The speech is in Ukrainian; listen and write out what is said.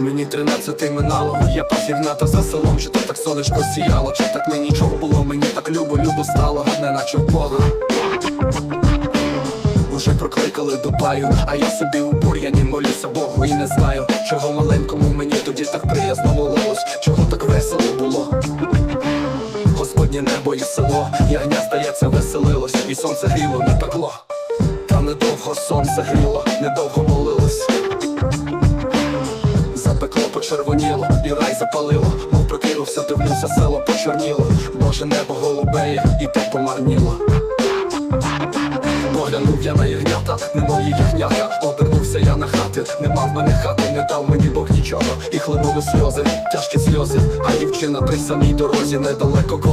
двадцяти минало Я посігната за селом, чи то так сонечко сіяло, чи так мені нічого було, мені так любо, любо стало, не наче в Бога Уже прокликали до баю, а я собі у бур'яні молюся Богу і не знаю, чого маленькому мені тоді так приязно молилось, чого так весело було. Господнє небо і село, ягня, здається, веселилось, і сонце гріло, не пекло. Та недовго сонце гріло, недовго молилось. Почервоніло, і рай запалило, мов прокинувся, дивлюся, село почорніло, Боже небо голубеє, і те помарніло. Поглянув я на ягнята, не мої ягнята Обернувся я на хати, не мав мене хати, не дав мені Бог нічого. І хлинули сльози, тяжкі сльози, а дівчина при самій дорозі недалеко коло